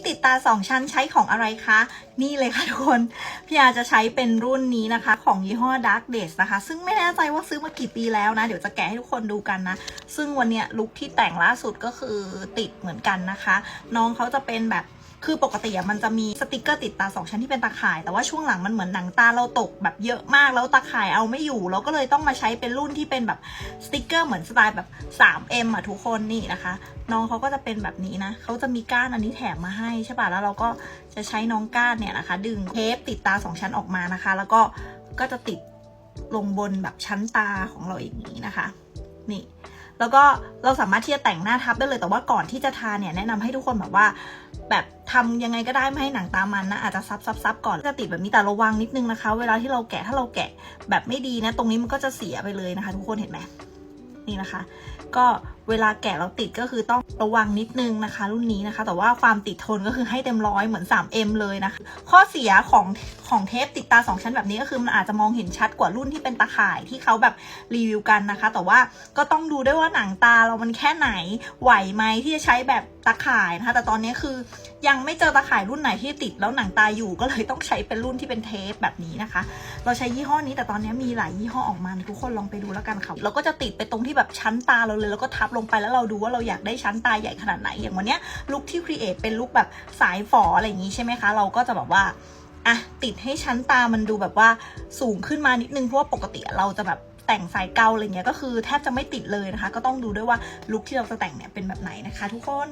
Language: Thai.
ที่ติดตา 2 ชั้นใช้ของอะไรคะ นี่เลยค่ะทุกคน พี่อาจะใช้เป็นรุ่นนี้นะคะ ของยี่ห้อ Dark Days นะคะ ซึ่งไม่แน่ใจว่าซื้อมากี่ปีแล้วนะ เดี๋ยวจะแกะให้ทุกคนดูกันนะ ซึ่งวันเนี้ยลุคที่แต่งล่าสุดก็คือติดเหมือนกันนะคะ น้องเขาจะเป็นแบบ คือปกติอะมันจะมีสติกเกอร์ติดตาสองชั้นที่เป็นตาข่าย แต่ว่าช่วงหลังมันเหมือนหนังตาเราตกแบบเยอะมากแล้วตาข่ายเอาไม่อยู่เราก็เลยต้องมาใช้เป็นรุ่นที่เป็นแบบสติกเกอร์เหมือนสไตล์แบบ 3M อะทุกคนนี่นะคะ น้องเขาก็จะเป็นแบบนี้นะเขาจะมีก้านอันนี้แถมมาให้ใช่ป่ะแล้วเราก็จะใช้น้องก้านเนี่ยนะคะ ดึงเทปติดตาสองชั้นออกมานะคะ แล้วก็ก็จะติดลงบนแบบชั้นตาของเราอย่างนี้นะคะ นี่ แล้วก็เราสามารถที่จะแต่งหน้าทับได้เลย แต่ว่าก่อนที่จะทาเนี่ยแนะนำให้ทุกคนแบบว่า แบบทำยังไงก็ได้ไม่ให้หนังตามันนะอาจจะซับซับซับก่อนจะติดแบบนี้แต่ระวังนิดนึงนะคะ เวลาที่เราแกะถ้าเราแกะแบบไม่ดีนะ ตรงนี้มันก็จะเสียไปเลยนะคะ ทุกคนเห็นไหม นี่นะคะ ก็เวลาแกะเราติดก็คือต้องระวังนิดนึงนะคะ รุ่นนี้นะคะ แต่ว่าความติดทนก็คือให้เต็มร้อยเหมือน 3M เลยนะคะ ข้อเสียของของเทปติดตา 2 ชั้นแบบนี้ก็คือมันอาจจะมองเห็นชัดกว่ารุ่นที่เป็นตาข่ายที่เขาแบบรีวิวกันนะคะ แต่ว่าก็ต้องดูด้วยว่าหนังตาเรามันแค่ไหนไหวไหมที่จะใช้แบบตาข่ายนะคะแต่ตอนนี้คือยังไม่เจอตาข่ายรุ่นไหนที่ติดแล้วหนังตาอยู่ก็เลยต้องใช้เป็นรุ่นที่เป็นเทปแบบนี้นะคะ เราใช้ยี่ห้อนี้แต่ตอนนี้มีหลายยี่ห้อออกมาทุกคนลองไปดูแล้วกันค่ะเราก็จะติดไปตรงที่แบบชั้นตาเราเลย แล้วก็ทับลงไปแล้วเราดูว่าเราอยากได้ชั้นตาใหญ่ขนาดไหนอย่างวันนี้ลุคที่ครีเอทเป็นลุคแบบสายฝออะไรอย่างนี้ใช่ไหมคะ เราก็จะแบบว่าอะติดให้ชั้นตามันดูแบบว่าสูงขึ้นมานิดนึงเพราะว่าปกติเราจะแบบ แต่งสายเกาอะไรเงี้ยก็คือแทบจะไม่ติดเลยนะคะ ก็ต้องดูด้วยว่าลุคที่เราจะแต่งเนี่ยเป็นแบบไหนนะคะ ทุกคน